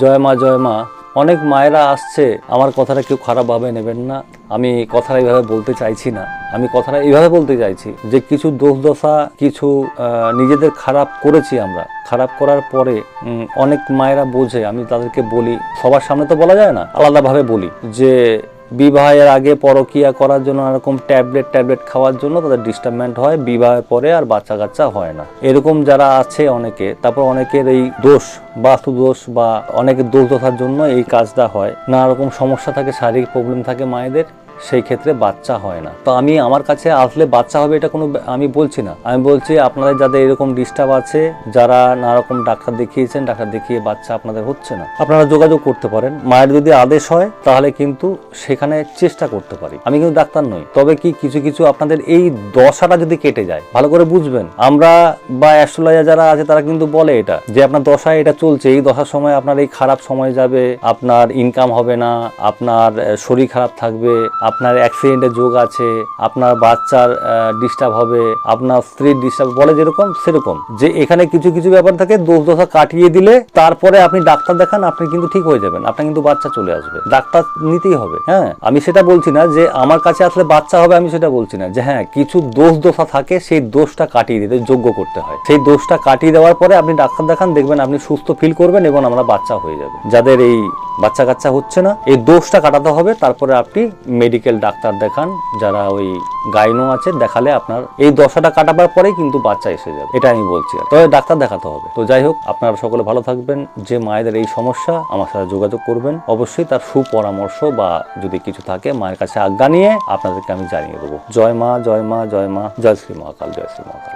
জয় মা জয় মা। অনেক মায়েরা আসছে, আমার কথাটা কেউ খারাপভাবে নেবেন না। আমি কথাটা এইভাবে বলতে চাইছি না। আমি কথাটা এইভাবে বলতে চাইছি যে কিছু দোষ দশা কিছু নিজেদের খারাপ করেছি আমরা। খারাপ করার পরে অনেক মায়েরা বোঝে, আমি তাদেরকে বলি, সবার সামনে তো বলা যায় না, আলাদাভাবে বলি যে বিবাহের আগে পরকিয়া করার জন্য এরকম ট্যাবলেট ট্যাবলেট খাওয়ার জন্য তাদের ডিস্টার্বমেন্ট হয়, বিবাহের পরে আর বাচ্চা কাচ্চা হয় না। এরকম যারা আছে অনেকে, তারপর অনেকের এই দোষ, বাস্তু দোষ বা অনেকের দোষ দশার জন্য এই কাজটা হয়। নানা রকম সমস্যা থাকে, শারীরিক প্রবলেম থাকে মায়েদের। সেই ক্ষেত্রে বাচ্চা হয় না। তো আমি আমার কাছে আসলে বাচ্চা হবে এটা কোনো আমি বলছি না। আমি বলছি আপনাদের যাদের এরকম ডিস্টার্ব আছে, যারা নানা রকম ডাক্তার দেখিয়েছেন, ডাক্তার দেখিয়ে বাচ্চা আপনাদের হচ্ছে না। আপনারা যোগাযোগ করতে পারেন। মায়ের যদি আদেশ হয়, তাহলে কিন্তু সেখানে চেষ্টা করতে পারি। আমি কিন্তু ডাক্তার নই। তবে কি কিছু কিছু আপনাদের এই দশাটা যদি কেটে যায়, ভালো করে বুঝবেন। আমরা বা অ্যাস্ট্রোলজার যারা আছে, তারা কিন্তু বলে এটা, যে আপনার দশায় এটা চলছে। এই দশার সময় আপনার এই খারাপ সময় যাবে, আপনার ইনকাম হবে না, আপনার শরীর খারাপ থাকবে আপনার অ্যাক্সিডেন্টের যোগ আছে, আপনার বাচ্চার ডিস্টার্ব হবে, আপনার স্ত্রীর ডিস্টার্ব বলে যেরকম, সেরকম। যে এখানে কিছু কিছু ব্যাপার থাকে, দোষ দশা কাটিয়ে দিলে তারপরে আপনি ডাক্তার দেখান, আপনি কিন্তু ঠিক হয়ে যাবেন, আপনার কিন্তু বাচ্চা চলে আসবে। ডাক্তার নিতেই হবে হ্যাঁ? আমি সেটা বলছি না যে আমার কাছে আসলে বাচ্চা হবে, আমি সেটা বলছি না। যে হ্যাঁ কিছু দোষ দশা থাকে, সেই দোষটা কাটিয়ে দিতে যোগ্য করতে হয়। সেই দোষটা কাটিয়ে দেওয়ার পরে আপনি ডাক্তার দেখান, দেখবেন আপনি সুস্থ ফিল করবেন এবং আমরা বাচ্চা হয়ে যাবে যাদের এই বাচ্চা কাচ্চা হচ্ছে না। এই দোষটা কাটাতে হবে, তারপরে আপনি মেডিকেল ডাক্তার দেখান, যারা ওই গাইনো আছে, দেখালে আপনার এই দশাটা কাটাবার পরেই কিন্তু বাচ্চা এসে যাবে। এটা আমি বলছি। তবে ডাক্তার দেখাতে হবে। তো যাই হোক, আপনারা সকলে ভালো থাকবেন। যে মায়েদের এই সমস্যা, আমার সাথে যোগাযোগ করবেন। অবশ্যই তার সুপরামর্শ বা যদি কিছু থাকে, মায়ের কাছে আজ্ঞা নিয়ে আপনাদেরকে আমি জানিয়ে দেবো। জয় মা জয় মা জয় মা। জয় শ্রী মহাকাল, জয় শ্রী মহাকাল।